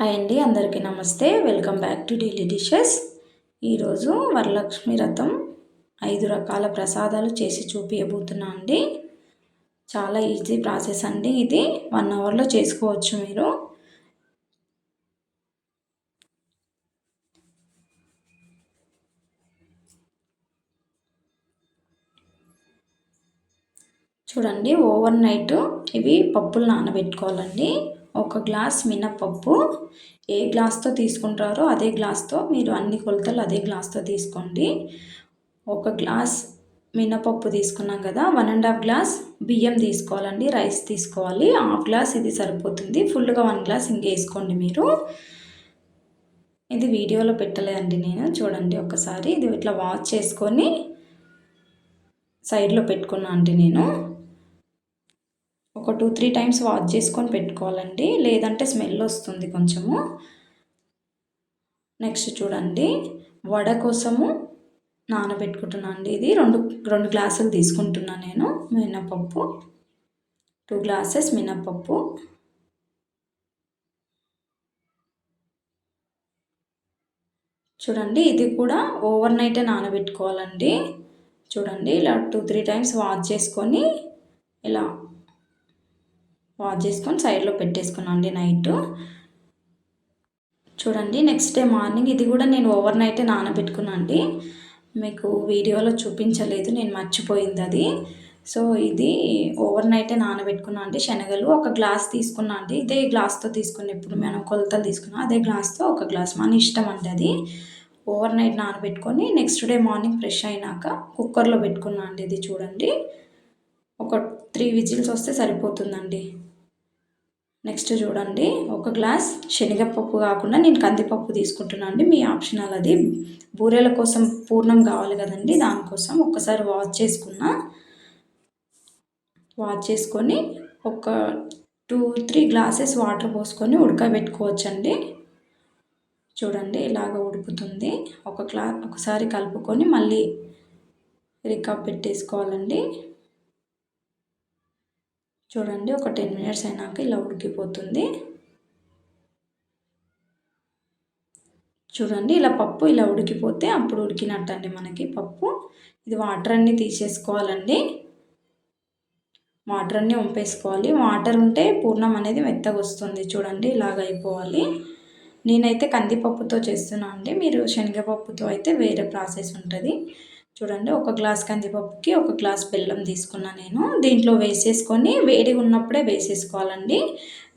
Hi అండి అందరికీ నమస్తే. Welcome back to daily dishes. ఈరోజు వరలక్ష్మి రథం ఐదు రకాల ప్రసాదాలు చేసి చూపించబోతున్నా అండి. చాలా ఈజీ ప్రాసెస్ అండి ఇది. వన్ అవర్లో చేసుకోవచ్చు మీరు. చూడండి ఓవర్ నైట్ ఇవి పప్పులు నానబెట్టుకోవాలండి. ఒక గ్లాస్ మినపప్పు ఏ గ్లాస్తో తీసుకుంటారో అదే గ్లాస్తో మీరు అన్ని కొలతలు అదే గ్లాస్తో తీసుకోండి. ఒక గ్లాస్ మినపప్పు తీసుకున్నాం కదా వన్ అండ్ హాఫ్ గ్లాస్ బియ్యం తీసుకోవాలండి రైస్ తీసుకోవాలి. హాఫ్ గ్లాస్ ఇది సరిపోతుంది. ఫుల్గా వన్ గ్లాస్ ఇంకేసుకోండి మీరు. ఇది వీడియోలో పెట్టలేదండి నేను. చూడండి ఒకసారి. ఇది ఇట్లా వాష్ చేసుకొని సైడ్లో పెట్టుకున్నా అండి నేను. ఒక టూ త్రీ టైమ్స్ వాష్ చేసుకొని పెట్టుకోవాలండి. లేదంటే స్మెల్ వస్తుంది కొంచెము. నెక్స్ట్ చూడండి. వడ కోసము నానబెట్టుకుంటున్నా అండి ఇది. రెండు రెండు గ్లాసులు తీసుకుంటున్నా నేను మినపప్పు. టూ గ్లాసెస్ మినపప్పు. చూడండి ఇది కూడా ఓవర్ నైటే నానబెట్టుకోవాలండి. చూడండి ఇలా టూ త్రీ టైమ్స్ వాష్ చేసుకొని ఇలా వాష్ చేసుకొని సైడ్లో పెట్టేసుకున్నాను అండి నైట్. చూడండి నెక్స్ట్ డే మార్నింగ్ ఇది కూడా నేను ఓవర్ నైటే నానబెట్టుకున్నాను అండి మీకు వీడియోలో చూపించలేదు నేను మర్చిపోయింది అది. సో ఇది ఓవర్ నైటే నానబెట్టుకున్నా అండి. శనగలు ఒక గ్లాస్ తీసుకున్నా అండి ఇదే గ్లాస్తో తీసుకున్న ఇప్పుడు మనం కొలతలు తీసుకున్నాం అదే గ్లాస్తో ఒక గ్లాస్. మన ఇష్టం అండి అది. ఓవర్ నైట్ నానబెట్టుకొని నెక్స్ట్ డే మార్నింగ్ ఫ్రెష్ అయినాక కుక్కర్లో పెట్టుకున్నా అండి ఇది చూడండి. ఒక త్రీ విజిల్స్ వస్తే సరిపోతుందండి. నెక్స్ట్ చూడండి. ఒక గ్లాస్ శనగపప్పు కాకుండా నేను కందిపప్పు తీసుకుంటున్నాను అండి. మీ ఆప్షనల్ అది. బూరెల కోసం పూర్ణం కావాలి కదండి. దానికోసం ఒక్కసారి వాష్ చేసుకున్న. వాష్ చేసుకొని ఒక టూ త్రీ గ్లాసెస్ వాటర్ పోసుకొని ఉడకబెట్టుకోవచ్చండి. చూడండి ఇలాగ ఉడుకుతుంది. ఒక గ్లా ఒకసారి కలుపుకొని మళ్ళీ రికప్ పెట్టేసుకోవాలండి. చూడండి ఒక టెన్ మినిట్స్ అయినాక ఇలా ఉడికిపోతుంది. చూడండి ఇలా పప్పు ఇలా ఉడికిపోతే అప్పుడు ఉడికినట్టండి మనకి పప్పు. ఇది వాటర్ అన్నీ తీసేసుకోవాలండి. వాటర్ అన్నీ వంపేసుకోవాలి. వాటర్ ఉంటే పూర్ణం అనేది మెత్తగా వస్తుంది. చూడండి ఇలాగ అయిపోవాలి. నేనైతే కందిపప్పుతో చేస్తున్నాను అండి మీరు శనగపప్పుతో అయితే వేరే ప్రాసెస్ ఉంటుంది. చూడండి ఒక గ్లాస్ కందిపప్పుకి ఒక గ్లాస్ బెల్లం తీసుకున్నా నేను. దీంట్లో వేసేసుకొని వేడిగా ఉన్నప్పుడే వేసేసుకోవాలండి.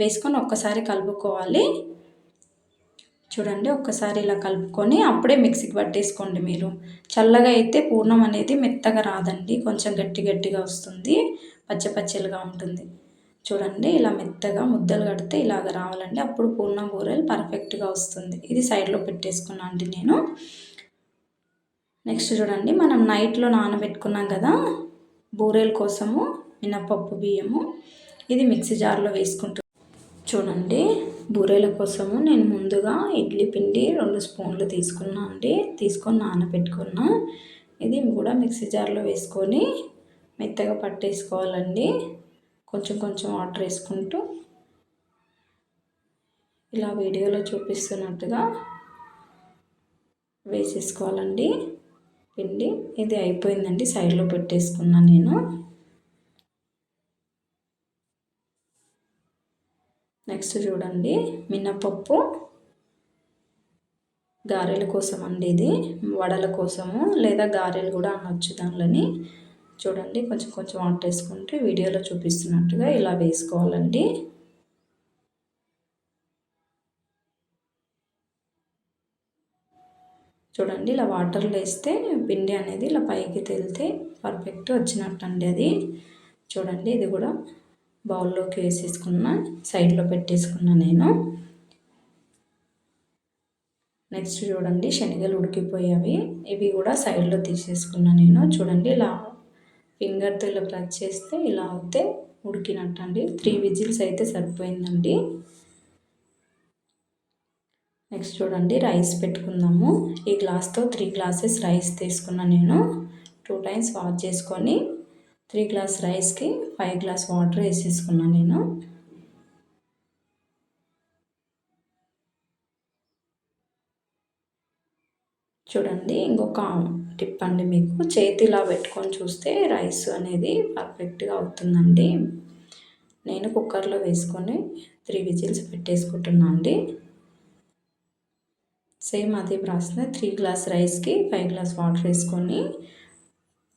వేసుకొని ఒక్కసారి కలుపుకోవాలి. చూడండి ఒక్కసారి ఇలా కలుపుకొని అప్పుడే మిక్సీకి పట్టేసుకోండి మీరు. చల్లగా అయితే పూర్ణం అనేది మెత్తగా రాదండి కొంచెం గట్టి గట్టిగా వస్తుంది పచ్చ పచ్చలుగా ఉంటుంది. చూడండి ఇలా మెత్తగా ముద్దలు కడితే ఇలాగ రావాలండి. అప్పుడు పూర్ణం బూరెలు పర్ఫెక్ట్గా వస్తుంది. ఇది సైడ్లో పెట్టేసుకున్నాను అండి నేను. నెక్స్ట్ చూడండి మనం నైట్లో నానబెట్టుకున్నాం కదా బూరెల కోసము మినపప్పు బియ్యము ఇది మిక్సీ జార్లో వేసుకుంటు చూడండి బూరెల కోసము నేను ముందుగా ఇడ్లీ పిండి రెండు స్పూన్లు తీసుకున్నా అండి తీసుకొని నానబెట్టుకున్నా. ఇది కూడా మిక్సీ జార్లో వేసుకొని మెత్తగా పట్టేసుకోవాలండి. కొంచెం కొంచెం వాటర్ వేసుకుంటూ ఇలా వీడియోలో చూపిస్తున్నట్టుగా వేసేసుకోవాలండి. పిండి. ఇది అయిపోయిందండి. సైడ్లో పెట్టేసుకున్నా నేను. నెక్స్ట్ చూడండి. మినపప్పు. గారెల కోసం అండి ఇది. వడల కోసము. లేదా గారెలు కూడా అనొచ్చు దానిలోని. చూడండి. కొంచెం కొంచెం వాటర్ వేసుకుంటే వీడియోలో చూపిస్తున్నట్టుగా ఇలా వేసుకోవాలండి. చూడండి ఇలా వాటర్లో వేస్తే పిండి అనేది ఇలా పైకి తేలితే పర్ఫెక్ట్ వచ్చినట్టు అండి అది. చూడండి ఇది కూడా బౌల్లోకి వేసేసుకున్న సైడ్లో పెట్టేసుకున్నా నేను. నెక్స్ట్ చూడండి శనగలు ఉడికిపోయావి ఇవి కూడా సైడ్లో తీసేసుకున్నా నేను. చూడండి ఇలా ఫింగర్తో ఇలా ప్రెస్ చేస్తే ఇలా అయితే ఉడికినట్టు అండి త్రీ విజిల్స్ అయితే సరిపోయిందండి. నెక్స్ట్ చూడండి రైస్ పెట్టుకుందాము. ఈ గ్లాస్తో త్రీ గ్లాసెస్ రైస్ తీసుకున్నా నేను. టూ టైమ్స్ వాష్ చేసుకొని త్రీ గ్లాస్ రైస్కి ఫైవ్ గ్లాస్ వాటర్ వేసేసుకున్నా నేను. చూడండి ఇంకొక టిప్ అండి మీకు. చేతి ఇలా పెట్టుకొని చూస్తే రైస్ అనేది పర్ఫెక్ట్గా అవుతుందండి. నేను కుక్కర్లో వేసుకొని త్రీ విజిల్స్ పెట్టేసుకుంటున్నాను అండి. సేమ్ అదే ప్రాసెస్ త్రీ గ్లాస్ రైస్కి ఫైవ్ గ్లాస్ వాటర్ వేసుకొని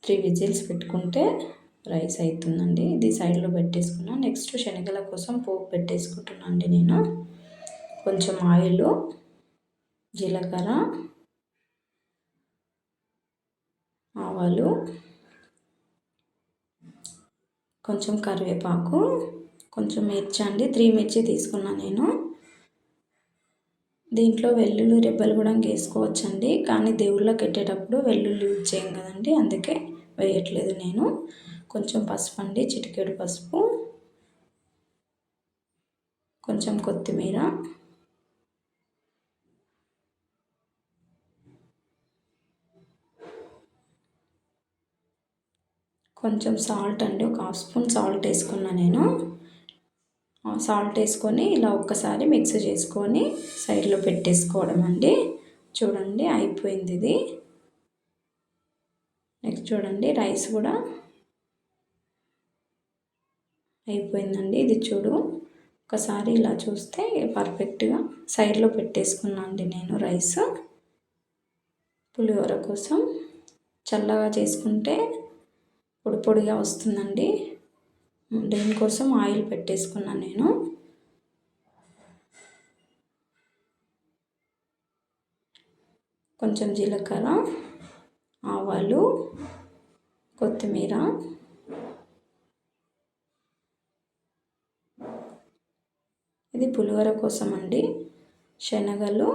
త్రీ విజిల్స్ పెట్టుకుంటే రైస్ అవుతుందండి ఇది సైడ్లో పెట్టేసుకున్నా. నెక్స్ట్ శనగల కోసం పోపు పెట్టేసుకుంటున్నా అండి నేను. కొంచెం ఆయిల్ జీలకర్ర ఆవాలు కొంచెం కరివేపాకు కొంచెం మిర్చి అండి. త్రీ మిర్చి తీసుకున్నా నేను. దీంట్లో వెల్లుల్లి రెబ్బలు కూడా వేసుకోవచ్చండి. కానీ దేవుళ్ళకి పెట్టేటప్పుడు వెల్లుల్లి యూజ్ చేయం కదండి. అందుకే వేయట్లేదు నేను. కొంచెం పసుపు అండి చిటికెడు పసుపు. కొంచెం కొత్తిమీర. కొంచెం సాల్ట్ అండి. ఒక హాఫ్ స్పూన్ సాల్ట్ వేసుకున్నా నేను. సాల్ట్ వేసుకొని ఇలా ఒక్కసారి మిక్స్ చేసుకొని సైడ్లో పెట్టేసుకోవడం అండి. చూడండి అయిపోయింది ఇది. నెక్స్ట్ చూడండి రైస్ కూడా అయిపోయిందండి. ఇది చూడు ఒకసారి ఇలా చూస్తే పర్ఫెక్ట్గా సైడ్లో పెట్టేసుకున్నాండి నేను రైస్. పులిహోర కోసం చల్లగా చేసుకుంటే పొడి పొడిగా వస్తుందండి. దీనికోసం? ఆయిల్ పెట్టేసుకున్నాను నేను. కొంచెం జీలకర్ర ఆవాలు కొత్తిమీర ఇది పులిహోర కోసం అండి. శనగలు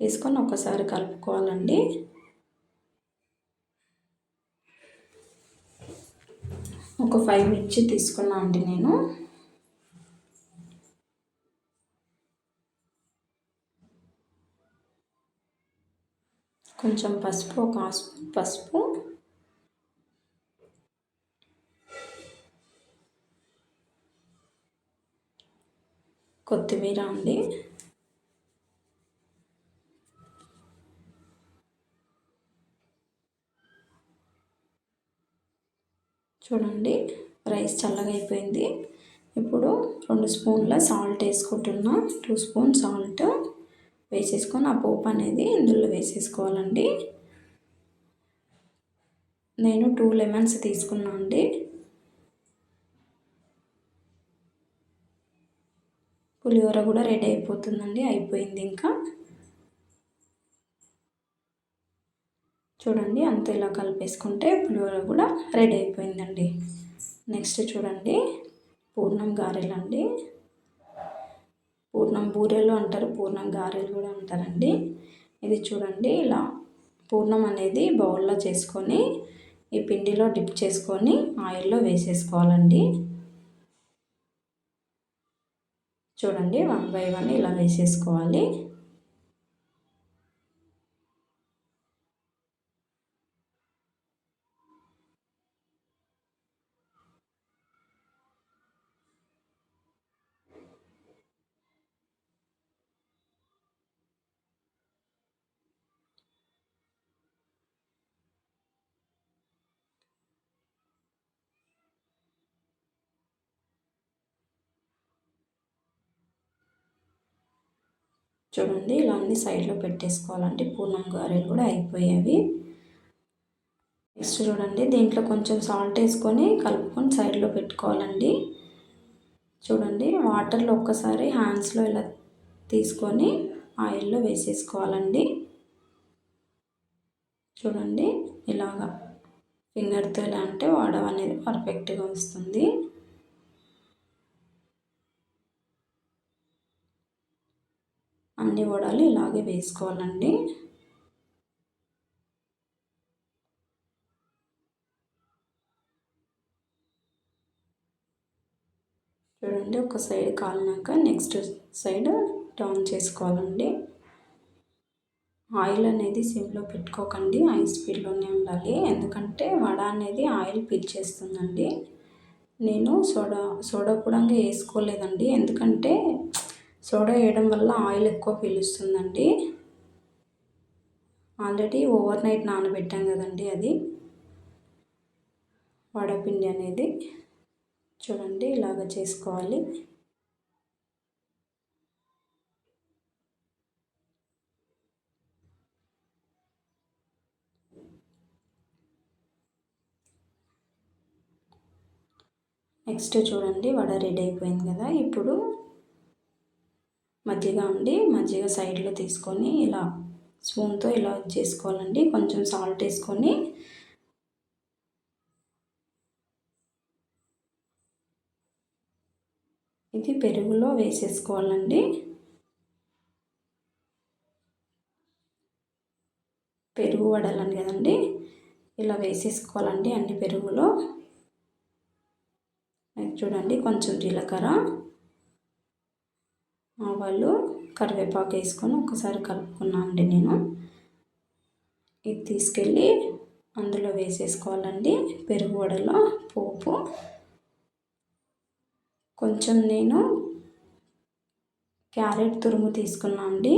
వేసుకొని ఒకసారి కలుపుకోవాలండి. ఒక ఫైవ్ మిర్చి తీసుకున్నా అండి నేను. కొంచెం పసుపు ఒక పసుపు. కొత్తిమీర అండి. చూడండి రైస్ చల్లగా అయిపోయింది. ఇప్పుడు రెండు స్పూన్ల సాల్ట్ వేసుకుంటున్నా. టూ స్పూన్ సాల్ట్ వేసేసుకొని ఆ పోపు అనేది ఇందులో వేసేసుకోవాలండి. నేను టూ లెమన్స్ తీసుకున్నా అండి. పులిహోర కూడా రెడీ అయిపోతుందండి అయిపోయింది ఇంకా. చూడండి అంత ఇలా కలిపేసుకుంటే పులిహోర కూడా రెడీ అయిపోయిందండి. నెక్స్ట్ చూడండి పూర్ణం గారెలు అండి. పూర్ణం బూరెలు అంటారు పూర్ణం గారెలు కూడా అంటారండి. ఇది చూడండి ఇలా పూర్ణం అనేది బౌల్లో చేసుకొని ఈ పిండిలో డిప్ చేసుకొని ఆయిల్లో వేసేసుకోవాలండి. చూడండి వన్ బై వన్ ఇలా వేసేసుకోవాలి. చూడండి ఇలా అన్ని సైడ్లో పెట్టేసుకోవాలంటే పూర్ణం గారెలు కూడా అయిపోయేవి. నెక్స్ట్ చూడండి దీంట్లో కొంచెం సాల్ట్ వేసుకొని కలుపుకొని సైడ్లో పెట్టుకోవాలండి. చూడండి వాటర్లో ఒక్కసారి హ్యాండ్స్లో ఇలా తీసుకొని ఆయిల్లో వేసేసుకోవాలండి. చూడండి ఇలాగా ఫింగర్తో ఇలా అంటే వాడవ అనేది పర్ఫెక్ట్గా వస్తుంది. అన్ని వడలు ఇలాగే వేసుకోవాలండి. చూడండి ఒక సైడ్ కాలినాక నెక్స్ట్ సైడ్ టర్న్ చేసుకోవాలండి. ఆయిల్ అనేది సిమ్లో పెట్టుకోకండి హై స్పీడ్లోనే ఉండాలి. ఎందుకంటే వడ అనేది ఆయిల్ పీల్చేస్తుందండి నేను సోడా సోడా కూడా వేసుకోలేదండి. ఎందుకంటే సోడా వేయడం వల్ల ఆయిల్ ఎక్కువ పీలుస్తుందండి ఆల్రెడీ ఓవర్ నైట్ నానబెట్టాం కదండి అది. వడపిండి అనేది. చూడండి ఇలాగ చేసుకోవాలి. నెక్స్ట్ చూడండి వడ రెడీ అయిపోయింది కదా. ఇప్పుడు మజ్జిగ ఉండి మజ్జిగ సైడ్లో తీసుకొని ఇలా స్పూన్తో ఇలా చేసుకోవాలండి. కొంచెం సాల్ట్ వేసుకొని. ఇది పెరుగులో వేసేసుకోవాలండి. పెరుగు వడాలని కదండి. ఇలా వేసేసుకోవాలండి అన్ని పెరుగులో. చూడండి కొంచెం జీలకర్ర. ఆవాలు కరివేపాకు వేసుకొని ఒకసారి కలుపుకున్నా అండి నేను. ఇది తీసుకెళ్ళి అందులో వేసేసుకోవాలండి. పెరుగు వడలో పోపు. కొంచెం నేను క్యారెట్ తురుము తీసుకున్నా అండి.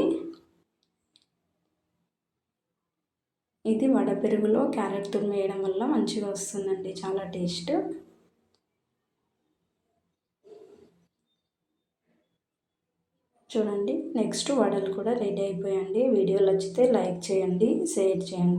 ఇది వడ పెరుగులో క్యారెట్ తురుము వేయడం వల్ల మంచిగా వస్తుందండి చాలా టేస్ట్. చూడండి. నెక్స్ట్ వడలు కూడా రెడీ అయిపోయండి వీడియో నచ్చితే లైక్ చేయండి షేర్ చేయండి.